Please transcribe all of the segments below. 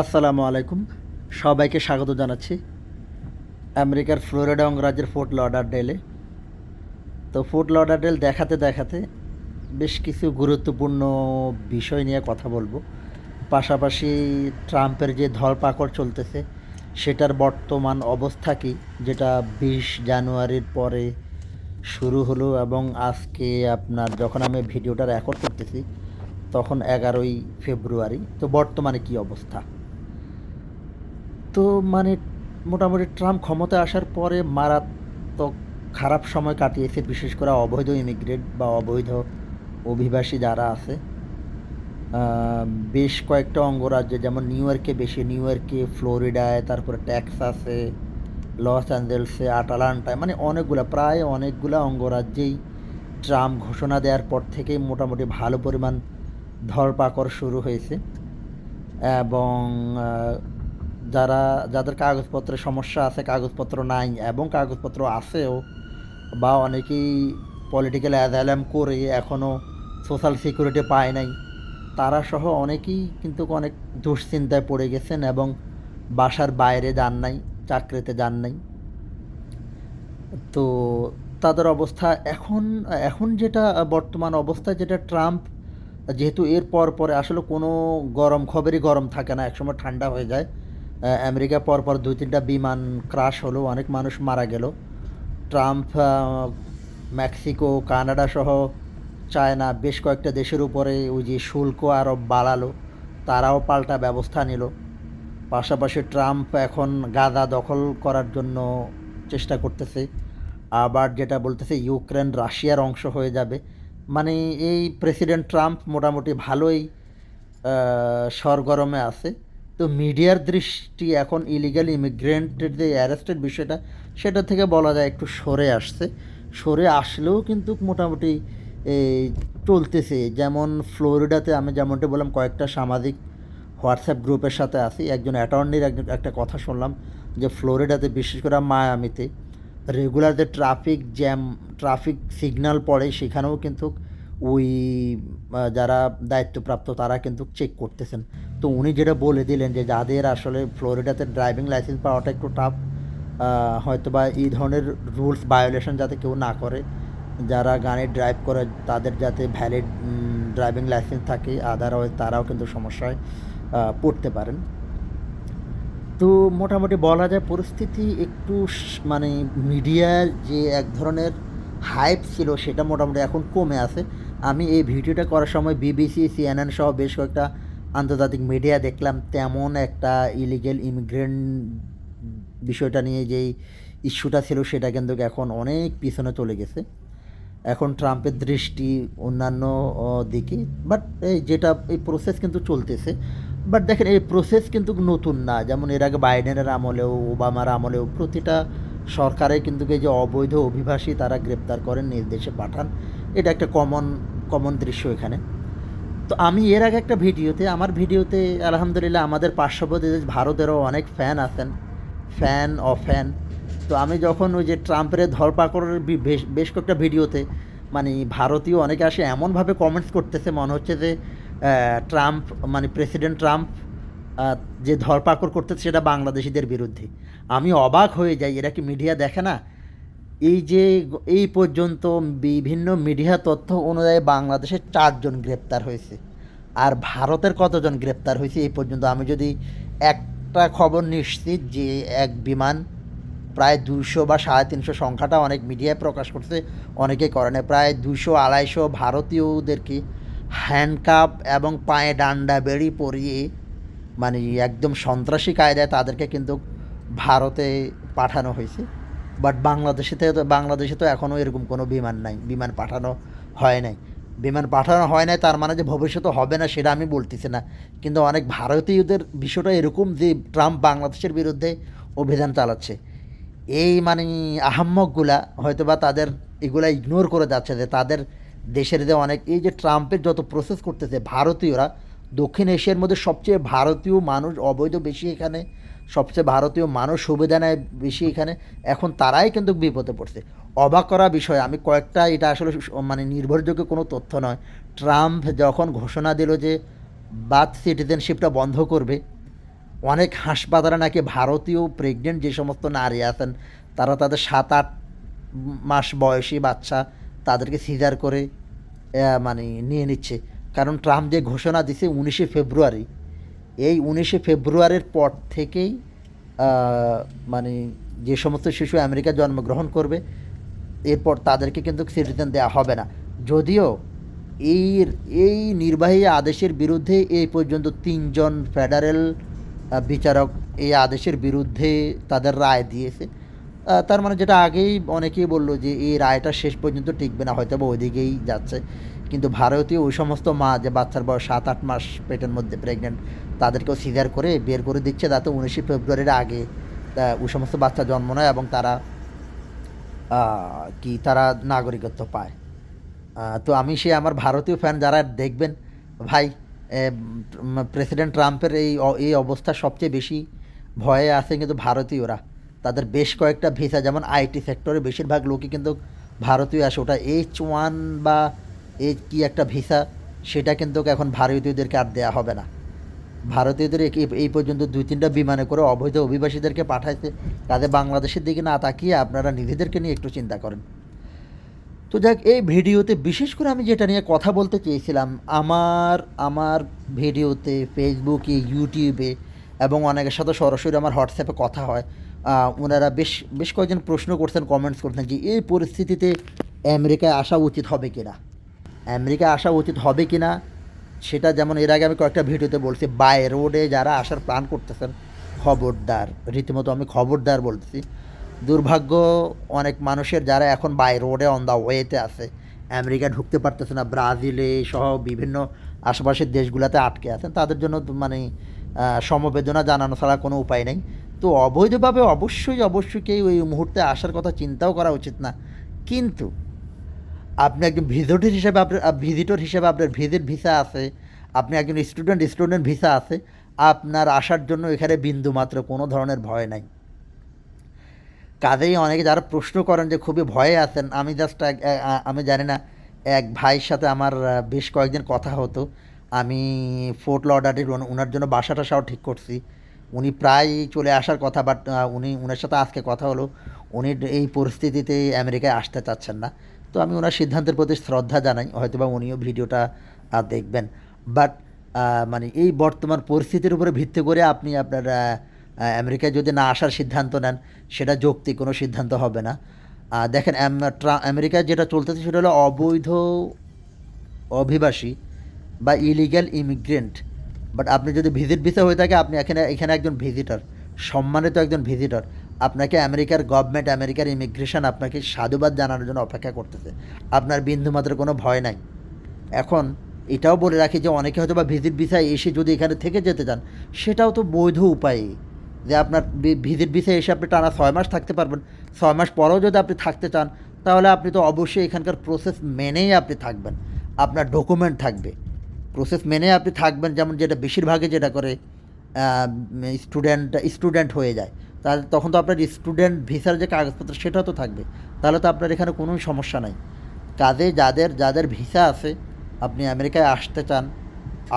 আসসালামু আলাইকুম। সবাইকে স্বাগত জানাচ্ছি আমেরিকার ফ্লোরিডা অঙ্গরাজ্যের ফোর্ট লডারডেলে তো ফোর্ট লডারডেল দেখাতে দেখাতে বেশ কিছু গুরুত্বপূর্ণ বিষয় নিয়ে কথা বলব। পাশাপাশি ট্রাম্পের যে ধরপাকড় চলতেছে, সেটার বর্তমান অবস্থা কী, যেটা বিশ জানুয়ারির পরে শুরু হলো এবং আজকে আপনার যখন আমি ভিডিওটা রেকর্ড করতেছি, তখন এগারোই ফেব্রুয়ারি। তো বর্তমানে কি অবস্থা? তো মানে মোটামুটি ট্রাম্প ক্ষমতায় আসার পরে মারাত্মক খারাপ সময় কাটিয়েছে, বিশেষ করে অবৈধ ইমিগ্রেট বা অবৈধ অভিবাসী যারা আছে। বেশ কয়েকটা অঙ্গরাজ্যে, যেমন নিউ ইয়র্কে বেশি, নিউ ইয়র্কে, ফ্লোরিডায়, তারপরে টেক্সাসে, লস অ্যাঞ্জেলসে, আটালান্টায় মানে অনেকগুলা, প্রায় অনেকগুলা অঙ্গরাজ্যেই ট্রাম্প ঘোষণা দেওয়ার পর থেকেই মোটামুটি ভালো পরিমাণ ধরপাকড় শুরু হয়েছে। এবং যারা, যাদের কাগজপত্রের সমস্যা আছে, কাগজপত্র নাই এবং কাগজপত্র আছেও বা অনেকেই পলিটিক্যাল অ্যাজাইলাম করে এখনও সোশ্যাল সিকিউরিটি পায় নাই, তারা সহ অনেকেই কিন্তু অনেক দুশ্চিন্তায় পড়ে গেছেন এবং বাসার বাইরে যান নাই, চাকরিতে যান নাই। তো তাদের অবস্থা এখন এখন যেটা বর্তমান অবস্থা, যেটা ট্রাম্প, যেহেতু এর পর পরে আসলে কোনো গরম, খবরই গরম থাকে না, একসময় ঠান্ডা হয়ে যায়। আমেরিকা পর পর দুই তিনটা বিমান ক্রাশ হলো, অনেক মানুষ মারা গেল। ট্রাম্প মেক্সিকো, কানাডা সহ চায়না বেশ কয়েকটা দেশের উপরে ওই যে শুল্ক আরও বাড়ালো, তারাও পাল্টা ব্যবস্থা নিল। পাশাপাশি ট্রাম্প এখন গাদা দখল করার জন্য চেষ্টা করতেছে। আবার যেটা বলতেছে, ইউক্রেন রাশিয়ার অংশ হয়ে যাবে। মানে এই প্রেসিডেন্ট ট্রাম্প মোটামুটি ভালোই সরগরমে আছে। তো মিডিয়ার দৃষ্টি এখন ইলিগাল ইমিগ্রেন্টের যে অ্যারেস্টের বিষয়টা, সেটা থেকে বলা যায় একটু সরে আসছে। সরে আসলেও কিন্তু মোটামুটি চলতেছে। যেমন ফ্লোরিডাতে আমি যেমনটি বললাম, কয়েকটা সামাজিক হোয়াটসঅ্যাপ গ্রুপের সাথে আছি। একজন অ্যাটর্নির একজন একটা কথা শুনলাম যে ফ্লোরিডাতে বিশেষ করে মায়ামিতে রেগুলার যে ট্রাফিক জ্যাম ট্রাফিক সিগন্যাল পড়ে, সেখানেও কিন্তু ওই যারা দায়িত্বপ্রাপ্ত তারা কিন্তু চেক করতেছেন। তো উনি যেটা বলে দিলেন যে যাদের আসলে ফ্লোরিডাতে ড্রাইভিং লাইসেন্স পাওয়াটা একটু টাফ হয়তো বা এই ধরনের রুলস ভায়োলেশন যাতে কেউ না করে, যারা গাড়ি ড্রাইভ করে তাদের যাতে ভ্যালিড ড্রাইভিং লাইসেন্স থাকে আদারওয়াইজ তারাও কিন্তু সমস্যায় পড়তে পারেন। তো মোটামুটি বলা যায় পরিস্থিতি একটু মানে মিডিয়ার যে এক ধরনের হাইপ ছিল সেটা মোটামুটি এখন কমে আছে। আমি এই ভিডিওটা করার সময় বিবিসি সিএনএন সহ বেশ কয়েকটা আন্তর্জাতিক মিডিয়া দেখলাম। তেমন একটা ইলিগেল ইমিগ্রেন্ট বিষয়টা নিয়ে যেই ইস্যুটা ছিল, সেটা কিন্তু এখন অনেক পিছনে চলে গেছে। এখন ট্রাম্পের দৃষ্টি অন্যান্য দিকে। বাট এই যেটা, এই প্রসেস কিন্তু চলতেছে। বাট দেখেন, এই প্রসেস কিন্তু নতুন না। যেমন এর আগে বাইডেনের আমলেও ওবামার আমলেও প্রতিটা সরকারে কিন্তু যে অবৈধ অভিবাসী তারা গ্রেপ্তার করেন নিজ দেশে পাঠান। এটা একটা কমন কমন দৃশ্য এখানে। তো আমি এর আগে একটা ভিডিওতে, আমার ভিডিওতে আলহামদুলিল্লাহ আমাদের পার্শ্ববর্তী দেশ ভারতেরও অনেক ফ্যান আছেন। ফ্যান অ ফ্যান তো আমি যখন ওই যে ট্রাম্পের ধরপাকড়ের বেশ বেশ কয়েকটা ভিডিওতে মানে ভারতীয় অনেকে আসে এমনভাবে কমেন্টস করতেছে, মনে হচ্ছে যে ট্রাম্প মানে প্রেসিডেন্ট ট্রাম্প যে ধরপাকড় করতেছে সেটা বাংলাদেশিদের বিরুদ্ধে। আমি অবাক হয়ে যাই, এরা কি মিডিয়া দেখে না? এই যে এই পর্যন্ত বিভিন্ন মিডিয়া তথ্য অনুযায়ী বাংলাদেশে চারজন গ্রেপ্তার হয়েছে। আর ভারতের কতজন গ্রেপ্তার হয়েছে এই পর্যন্ত আমি যদি একটা খবর নিশ্চিত যে এক বিমান প্রায় দুশো বা সাড়ে তিনশো সংখ্যাটা অনেক মিডিয়ায় প্রকাশ করছে অনেকে না প্রায় দুশো আড়াইশো ভারতীয়দেরকে হ্যান্ডকাপ এবং পায়ে ডান্ডা বেড়ি পরিয়ে মানে একদম সন্ত্রাসী কায়দায় তাদেরকে কিন্তু ভারতে পাঠানো হয়েছে। বাট বাংলাদেশে তো বাংলাদেশে তো এখনও এরকম কোনো বিমান নাই, বিমান পাঠানো হয় নাই। বিমান পাঠানো হয় নাই, তার মানে যে ভবিষ্যতে হবে না সেটা আমি বলতেছি না। কিন্তু অনেক ভারতীয়দের বিষয়টা এরকম যে ট্রাম্প বাংলাদেশের বিরুদ্ধে অভিযান চালাচ্ছে। এই মানে আহাম্মকগুলা হয়তো বা তাদের এগুলা ইগনোর করে যাচ্ছে যে তাদের দেশের যে অনেক, এই যে ট্রাম্পের যত প্রসেস করতেছে ভারতীয়রা, দক্ষিণ এশিয়ার মধ্যে সবচেয়ে ভারতীয় মানুষ অবৈধ বেশি এখানে সবচেয়ে ভারতীয় মানুষ সুবিধা নেয় বেশি এখানে। এখন তারাই কিন্তু বিপদে পড়ছে। অবাক করা বিষয়, আমি কয়েকটা এটা আসলে মানে নির্ভরযোগ্য কোনো তথ্য নয়। ট্রাম্প যখন ঘোষণা দিল যে বার্থ সিটিজেনশিপটা বন্ধ করবে, অনেক হাসপাতালে নাকি ভারতীয় প্রেগনেন্ট যে সমস্ত নারী আছেন, তারা তাদের সাত আট মাস বয়সী বাচ্চা তাদেরকে সিজার করে মানে নিয়ে নিচ্ছে। কারণ ট্রাম্প যে ঘোষণা দিছে উনিশে ফেব্রুয়ারি এই উনিশে ফেব্রুয়ারির পর থেকেই মানে যে সমস্ত শিশু আমেরিকা জন্মগ্রহণ করবে, এরপর তাদেরকে কিন্তু সিটিজেন দেওয়া হবে না। যদিও এই এই নির্বাহী আদেশের বিরুদ্ধে এই পর্যন্ত তিনজন ফেডারেল বিচারক এই আদেশের বিরুদ্ধে তাদের রায় দিয়েছে। তার মানে যেটা আগেই অনেকেই বলল যে এই রায়টা শেষ পর্যন্ত টিকবে না, হয়তো বা ওইদিকেই যাচ্ছে। কিন্তু ভারতীয় ওই সমস্ত মা যে বাচ্চার বয়স সাত আট মাস পেটের মধ্যে প্রেগনেন্ট তাদেরকেও সিজার করে বের করে দিচ্ছে। তাতে উনিশে ফেব্রুয়ারির আগে ওই সমস্ত বাচ্চা জন্ম নেয় এবং তারা কি তারা নাগরিকত্ব পায়। তো আমি সে আমার ভারতীয় ফ্যান যারা দেখবেন, ভাই প্রেসিডেন্ট ট্রাম্পের এই এই অবস্থা সবচেয়ে বেশি ভয়ে আছে কিন্তু ভারতীয়রা। তাদের বেশ কয়েকটা ভিসা, যেমন আইটি সেক্টরে বেশিরভাগ লোকই কিন্তু ভারতীয় আসে ওটা এইচ ওয়ান বা এই কি একটা ভিসা, সেটা কিন্তু এখন ভারতীয়দেরকে আর দেওয়া হবে না। ভারতীয়দের এই- পর্যন্ত দুই তিনটা বিমানে করে অবৈধ অভিবাসীদেরকে পাঠাইছে, তাদের বাংলাদেশের দিকে না তাকিয়ে আপনারা নিজেদেরকে নিয়ে একটু চিন্তা করেন। তো যাক, এই ভিডিওতে বিশেষ করে আমি যেটা নিয়ে কথা বলতে চেয়েছিলাম, আমার আমার ভিডিওতে ফেসবুকে ইউটিউবে এবং অনেকের সাথে সরাসরি আমার হোয়াটসঅ্যাপে কথা হয়। ওনারা বেশ বেশ কয়েকজন প্রশ্ন করছেন কমেন্টস করছেন যে এই পরিস্থিতিতে আমেরিকায় আসা উচিত হবে কি না আমেরিকায় আসা উচিত হবে কি না সেটা যেমন এর আগে আমি কয়েকটা ভিডিওতে বলছি, বাই রোডে যারা আসার প্ল্যান করতেছেন, খবরদার, রীতিমতো আমি খবরদার বলতেছি। দুর্ভাগ্য, অনেক মানুষের যারা এখন বাই রোডে অন দ্য ওয়েতে আছে আমেরিকা ঢুকতে পারতেছে না, ব্রাজিলে সহ বিভিন্ন আশেপাশের দেশগুলোতে আটকে আছেন, তাদের জন্য মানে সমবেদনা জানানো ছাড়া কোনো উপায় নেই। তো অবৈধভাবে অবশ্যই অবশ্যই কেউ এই মুহূর্তে আসার কথা চিন্তাও করা উচিত না। কিন্তু আপনি একজন ভিজিটর হিসেবে আপনার ভিজিটর হিসেবে আপনার ভিজিট ভিসা আছে, আপনি একজন স্টুডেন্ট স্টুডেন্ট ভিসা আছে, আপনার আসার জন্য এখানে বিন্দু মাত্র কোনো ধরনের ভয় নাই। কাজেই অনেকে যারা প্রশ্ন করেন যে খুবই ভয়ে আছেন, আমি জাস্ট আমি জানি না, এক ভাইয়ের সাথে আমার বেশ কয়েকদিন কথা হতো, আমি ফোর্ট লর্ডারের ওনার জন্য বাসা টাসাও ঠিক করছি। উনি প্রায় চলে আসার কথা বাট উনি ওনার সাথে আজকে কথা হলো। উনি এই পরিস্থিতিতে আমেরিকায় আসতে চাচ্ছেন না। তো আমি ওনার সিদ্ধান্তের প্রতি শ্রদ্ধা জানাই হয়তো বা উনিও ভিডিওটা দেখবেন। বাট মানে এই বর্তমান পরিস্থিতির উপরে ভিত্তি করে আপনি আপনার আমেরিকায় যদি না আসার সিদ্ধান্ত নেন, সেটা যৌক্তিক, কোনো সিদ্ধান্ত হবে না। দেখেন আমেরিকায় যেটা চলতেছে সেটা হলো অবৈধ অভিবাসী বা ইলিগ্যাল ইমিগ্রেন্ট বাট আপনি যদি ভিজিট ভিসা হয়ে থাকে, আপনি এখানে এখানে একজন ভিজিটর সম্মানিত একজন ভিজিটর আপনাকে আমেরিকার গভর্নমেন্ট আমেরিকার ইমিগ্রেশন আপনাকে সাধুবাদ জানানোর জন্য অপেক্ষা করতেছে। আপনার বিন্দুমাত্র কোনো ভয় নাই। এখন এটাও বলে রাখি যে, অনেকে হয়তো বা ভিজিট ভিসায় এসে যদি এখানে থেকে যেতে চান, সেটাও তো বৈধ উপায়। যে আপনার ভিজিট ভিসায় এসে আপনি টানা ছয় মাস থাকতে পারবেন। ছয় মাস পরেও যদি আপনি থাকতে চান, তাহলে আপনি তো অবশ্যই এখানকার প্রসেস মেনেই আপনি থাকবেন। আপনার ডকুমেন্ট থাকবে। প্রসেস মেনে আপনি থাকবেন, যেমন যেটা বেশিরভাগে যেটা করে স্টুডেন্ট স্টুডেন্ট হয়ে যায়। তাহলে তখন তো আপনার স্টুডেন্ট ভিসার যে কাগজপত্র সেটাও তো থাকবে। তাহলে তো আপনার এখানে কোনো সমস্যা নাই। কাজে যাদের যাদের ভিসা আছে, আপনি আমেরিকায় আসতে চান,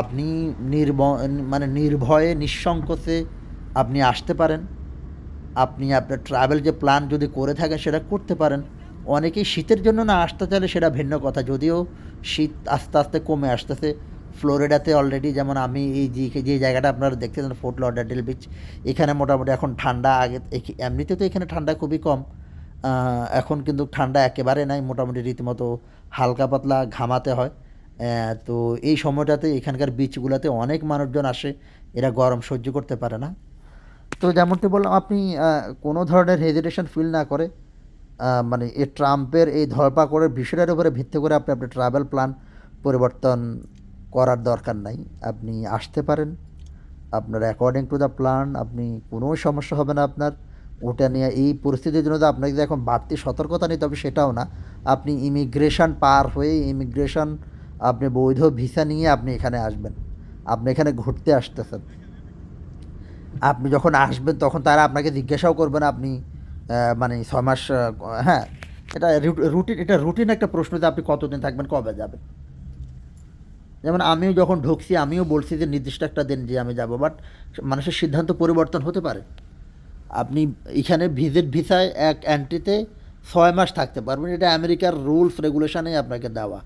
আপনি নির্ব মানে নির্ভয়ে, নিঃসংকোচে আপনি আসতে পারেন। আপনি আপনার ট্রাভেল যে প্ল্যান যদি করে থাকেন সেটা করতে পারেন। অনেকেই শীতের জন্য না আসতে চাইলে সেটা ভিন্ন কথা। যদিও শীত আস্তে আস্তে কমে আসতেছে। ফ্লোরিডাতে অলরেডি যেমন আমি এই যে যে জায়গাটা আপনারা দেখতেছেন ফোর্ট লডারডেল বিচ এখানে মোটামুটি এখন ঠান্ডা আগে এমনিতে তো এখানে ঠান্ডা খুবই কম। এখন কিন্তু ঠান্ডা একেবারে নাই, মোটামুটি রীতিমতো হালকা পাতলা ঘামাতে হয়। তো এই সময়টাতে এখানকার বিচগুলোতে অনেক মানুষজন আসে, এরা গরম সহ্য করতে পারে না। তো যেমনটি বললাম, আপনি কোনো ধরনের হেজিটেশন ফিল না করে মানে এই ট্রাম্পের এই ধরপাকড়ের বিষয়টার উপরে ভিত্তি করে আপনি আপনার ট্রাভেল প্ল্যান পরিবর্তন করার দরকার নাই। আপনি আসতে পারেন। আপনার অ্যাকর্ডিং টু দ্য প্ল্যান আপনি কোনো সমস্যা হবে না আপনার। ওটা নিয়ে এই পরিস্থিতির জন্য তো আপনাকে এখন বাড়তি সতর্কতা নিতে হবে সেটাও না। আপনি ইমিগ্রেশন পার হয়ে ইমিগ্রেশন আপনি বৈধ ভিসা নিয়ে আপনি এখানে আসবেন। আপনি এখানে ঘুরতে আসতেছেন। আপনি যখন আসবেন তখন তারা আপনাকে জিজ্ঞাসাও করবেন আপনি মানে ছয় মাস হ্যাঁ এটা রুটিন এটা রুটিন একটা প্রশ্ন যে আপনি কতদিন থাকবেন, কবে যাবেন? যেমন আমিও যখন ঢুকছি, আমিও বলছি যে নির্দিষ্ট একটা দিন যে আমি যাব বাট মানুষের সিদ্ধান্ত পরিবর্তন হতে পারে। আপনি এখানে ভিজিট ভিসায় এক এন্ট্রিতে ছয় মাস থাকতে পারবেন। এটা আমেরিকার রুলস রেগুলেশনেই আপনাকে দেওয়া।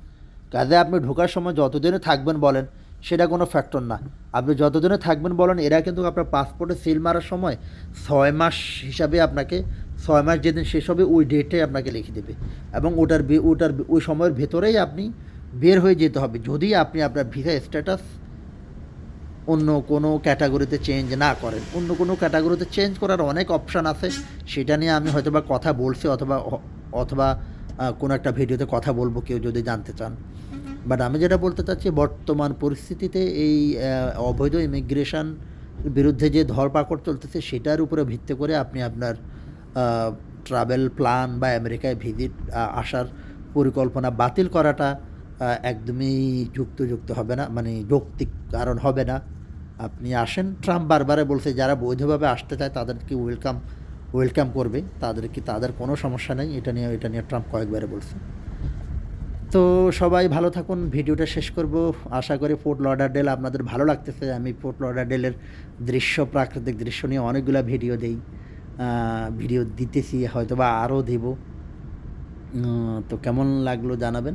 কাজে আপনি ঢোকার সময় যতদিনে থাকবেন বলেন, সেটা কোনো ফ্যাক্টর না। আপনি যতদিনে থাকবেন বলেন, এরা কিন্তু আপনার পাসপোর্টে সিল মারার সময় ছয় মাস হিসাবে আপনাকে, ছয় মাস যেদিন শেষ হবে, ওই ডেটে আপনাকে লিখে দেবে। এবং ওটার ওটার ওই সময়ের ভেতরেই আপনি বের হয়ে যেতে হবে। যদি আপনি আপনার ভিসা স্ট্যাটাস অন্য কোনো ক্যাটাগরিতে চেঞ্জ না করেন, অন্য কোনো ক্যাটাগরিতে চেঞ্জ করার অনেক অপশান আছে, সেটা নিয়ে আমি হয়তো বা কথা বলছি অথবা অথবা কোনো একটা ভিডিওতে কথা বলব কেউ যদি জানতে চান। বাট আমি যেটা বলতে চাচ্ছি, বর্তমান পরিস্থিতিতে এই অবৈধ ইমিগ্রেশন বিরুদ্ধে যে ধরপাকড় চলতেছে, সেটার উপরে ভিত্তি করে আপনি আপনার ট্রাভেল প্ল্যান বা আমেরিকায় ভিজিট আসার পরিকল্পনা বাতিল করাটা একদমই যুক্তযুক্ত হবে না মানে যৌক্তিক কারণ হবে না। আপনি আসেন, ট্রাম্প বারবারে বলছে, যারা বৈধভাবে আসতে চায় তাদেরকে ওয়েলকাম ওয়েলকাম করবে। তাদেরকে, তাদের কোনো সমস্যা নেই, এটা নিয়ে এটা নিয়ে ট্রাম্প কয়েকবারে বলছে। তো সবাই ভালো থাকুন, ভিডিওটা শেষ করব। আশা করি ফোর্ট লডারডেল আপনাদের ভালো লাগতেছে। আমি ফোর্ট লডারডেলের দৃশ্য, প্রাকৃতিক দৃশ্য নিয়ে অনেকগুলো ভিডিও দেই। ভিডিও দিতেছি হয়তো বা আরও দেব। তো কেমন লাগল জানাবেন?